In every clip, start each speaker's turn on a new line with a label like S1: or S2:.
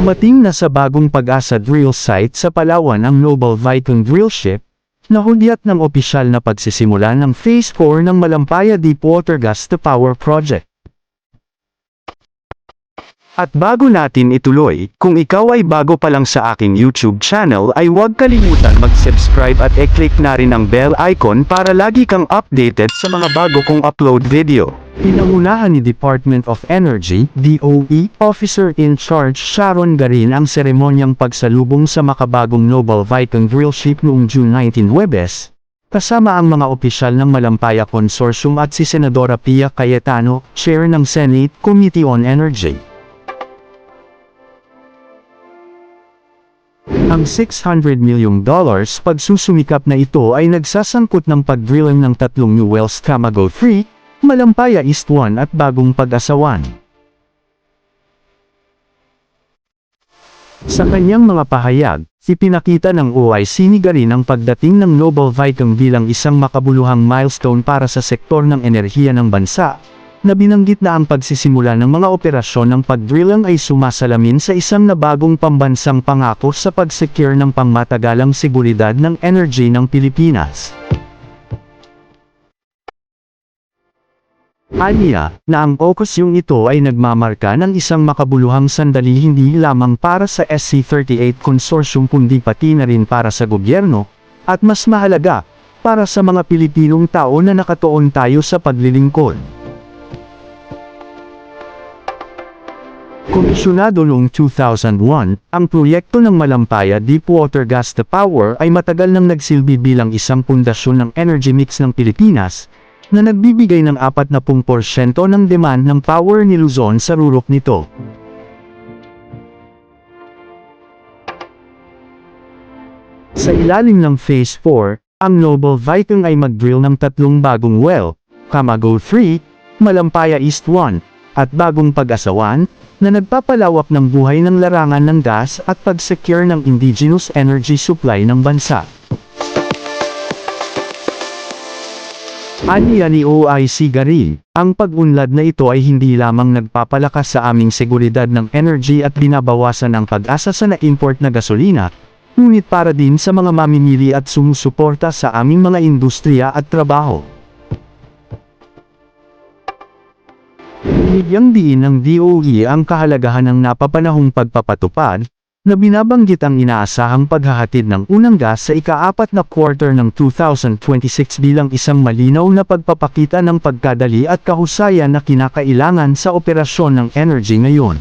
S1: Dumating na sa bagong pag-asa drill site sa Palawan ang Noble Viking Drillship, na hudyat ng opisyal na pagsisimula ng Phase 4 ng Malampaya Deepwater Gas to Power Project. At bago natin ituloy, kung ikaw ay bago pa lang sa aking YouTube channel ay huwag kalimutan mag-subscribe at e-click na rin ang bell icon para lagi kang updated sa mga bago kong upload video. Pinangunahan ni Department of Energy, DOE, Officer in Charge Sharon Garin ang seremonyang pagsalubong sa makabagong Noble Viking Drillship noong June 19 Webes, kasama ang mga opisyal ng Malampaya Consortium at si Senadora Pia Cayetano, Chair ng Senate Committee on Energy. Ang 600 milyong dollars pagsusumikap na ito ay nagsasangkot ng pagdrilling ng tatlong new wells Camago 3, Malampaya East 1 at Bagong Pag-asawan. Sa kanyang mga pahayag, ipinakita ng OIC ni Garin ang pagdating ng Noble Viking bilang isang makabuluhang milestone para sa sektor ng enerhiya ng bansa, na binanggit na ang pagsisimula ng mga operasyon ng pagdrilling ay sumasalamin sa isang nabagong pambansang pangako sa pag-secure ng pangmatagalang seguridad ng energy ng Pilipinas. Aniya, na ang okusyong ito ay nagmamarka ng isang makabuluhang sandali hindi lamang para sa SC38 Consortium kundi pati na rin para sa gobyerno, at mas mahalaga, para sa mga Pilipinong tao na nakatuon tayo sa paglilingkod. Komisyonado noong 2001, ang proyekto ng Malampaya Deepwater Gas to Power ay matagal nang nagsilbi bilang isang pundasyon ng energy mix ng Pilipinas, na nagbibigay ng 40% ng demand ng power ni Luzon sa rurok nito. Sa ilalim ng Phase 4, ang Noble Viking ay mag-drill ng tatlong bagong well, Camago 3, Malampaya East 1, at Bagong Pag-asawan, na nagpapalawak ng buhay ng larangan ng gas at pag-secure ng indigenous energy supply ng bansa. Aniya ni OIC Garin, ang pag-unlad na ito ay hindi lamang nagpapalakas sa aming seguridad ng energy at binabawasan ang pag-asa sa na-import na gasolina, ngunit para din sa mga mamimili at sumusuporta sa aming mga industriya at trabaho. Binigyang diin ng DOE ang kahalagahan ng napapanahong pagpapatupad, na binabanggit ang inaasahang paghahatid ng unang gas sa ikaapat na quarter ng 2026 bilang isang malinaw na pagpapakita ng pagkadali at kahusayan na kinakailangan sa operasyon ng energy ngayon.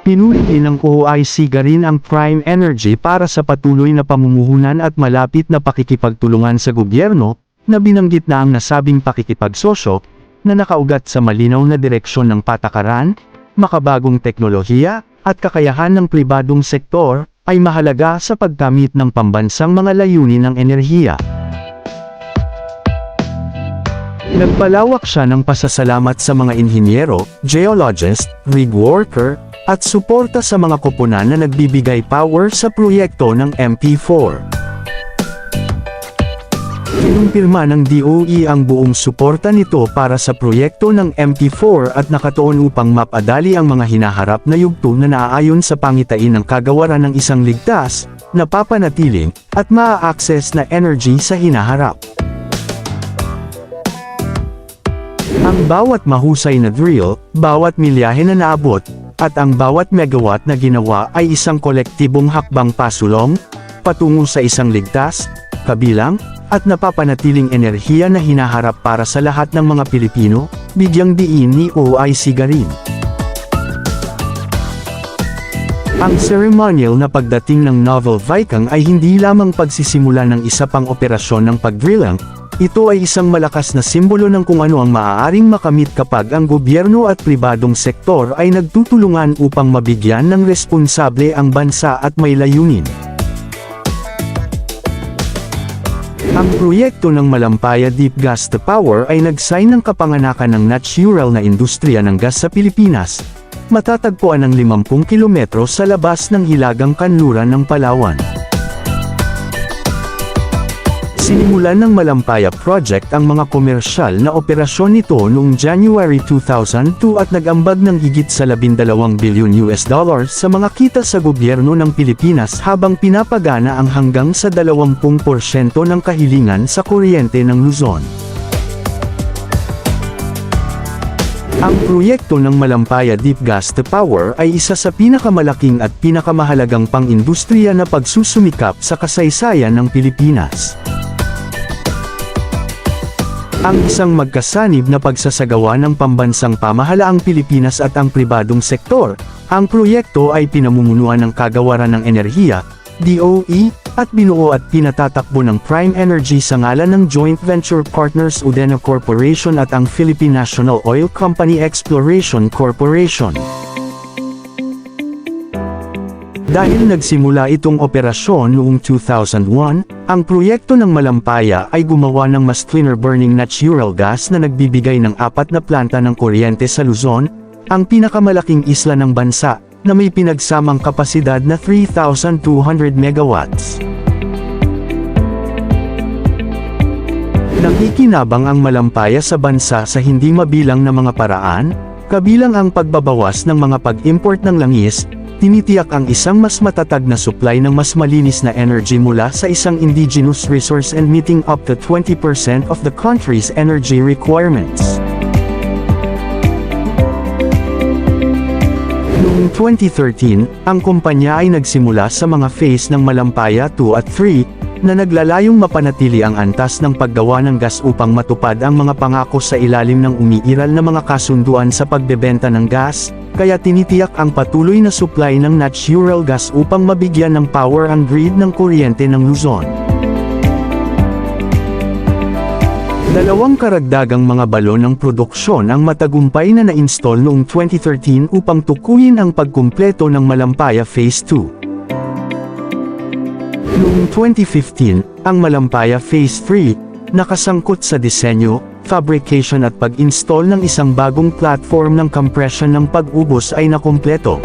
S1: Pinuri din ng OIC Garin ang Prime Energy para sa patuloy na pamumuhunan at malapit na pakikipagtulungan sa gobyerno, na binanggit na ang nasabing pakikipagsosyo, na nakaugat sa malinaw na direksyon ng patakaran, makabagong teknolohiya, at kakayahan ng pribadong sektor, ay mahalaga sa paggamit ng pambansang mga layunin ng enerhiya. Nagpalawak siya ng pasasalamat sa mga inhinyero, geologist, rig worker, at suporta sa mga koponan na nagbibigay power sa proyekto ng MP4. Kinumpirma ng DOE ang buong suporta nito para sa proyekto ng MP4 at nakatuon upang mapadali ang mga hinaharap na yugto na naaayon sa pangitain ng kagawaran ng isang ligtas, napapanatiling, at maa-access na energy sa hinaharap. Ang bawat mahusay na drill, bawat milyahe na naabot, at ang bawat megawatt na ginawa ay isang kolektibong hakbang pasulong, patungo sa isang ligtas, kabilang, at napapanatiling enerhiya na hinaharap para sa lahat ng mga Pilipino, bigyang diin ni OIC Garin. Ang ceremonial na pagdating ng Novel Viking ay hindi lamang pagsisimula ng isa pang operasyon ng pagdrilling, ito ay isang malakas na simbolo ng kung ano ang maaaring makamit kapag ang gobyerno at pribadong sektor ay nagtutulungan upang mabigyan ng responsable ang bansa at may layunin. Ang proyekto ng Malampaya Deep Gas to Power ay nagsign ng kapanganakan ng natural na industriya ng gas sa Pilipinas. Matatagpuan ng 50 kilometro sa labas ng Hilagang Kanluran ng Palawan. Sinimulan ng Malampaya Project ang mga komersyal na operasyon nito noong January 2002 at nag-ambag ng higit sa 12 bilyon US dollars sa mga kita sa gobyerno ng Pilipinas habang pinapagana ang hanggang sa 20% ng kahilingan sa kuryente ng Luzon. Ang proyekto ng Malampaya Deep Gas to Power ay isa sa pinakamalaking at pinakamahalagang pang-industriya na pagsusumikap sa kasaysayan ng Pilipinas. Ang isang magkasanib na pagsasagawa ng pambansang pamahalaang Pilipinas at ang pribadong sektor, ang proyekto ay pinamumunuan ng Kagawaran ng Enerhiya, DOE, at binuo at pinatatakbo ng Prime Energy sa ngalan ng joint venture partners Udena Corporation at ang Philippine National Oil Company Exploration Corporation. Dahil nagsimula itong operasyon noong 2001, ang proyekto ng Malampaya ay gumawa ng mas cleaner burning natural gas na nagbibigay ng apat na planta ng kuryente sa Luzon, ang pinakamalaking isla ng bansa, na may pinagsamang kapasidad na 3,200 megawatts. Nakikinabang ang malampaya sa bansa sa hindi mabilang na mga paraan, kabilang ang pagbabawas ng mga pag-import ng langis, tinitiyak ang isang mas matatag na supply ng mas malinis na energy mula sa isang indigenous resource and meeting up to 20% of the country's energy requirements. Noong 2013, ang kumpanya ay nagsimula sa mga phase ng Malampaya 2 at 3, na naglalayong mapanatili ang antas ng paggawa ng gas upang matupad ang mga pangako sa ilalim ng umiiral na mga kasunduan sa pagbebenta ng gas, kaya tinitiyak ang patuloy na supply ng natural gas upang mabigyan ng power ang grid ng kuryente ng Luzon. Dalawang karagdagang mga balon ng produksyon ang matagumpay na na-install noong 2013 upang tukuyin ang pagkumpleto ng Malampaya Phase 2. Noong 2015, ang Malampaya Phase 3, nakasangkot sa disenyo, fabrication at pag-install ng isang bagong platform ng compression ng pag-ubos ay nakumpleto.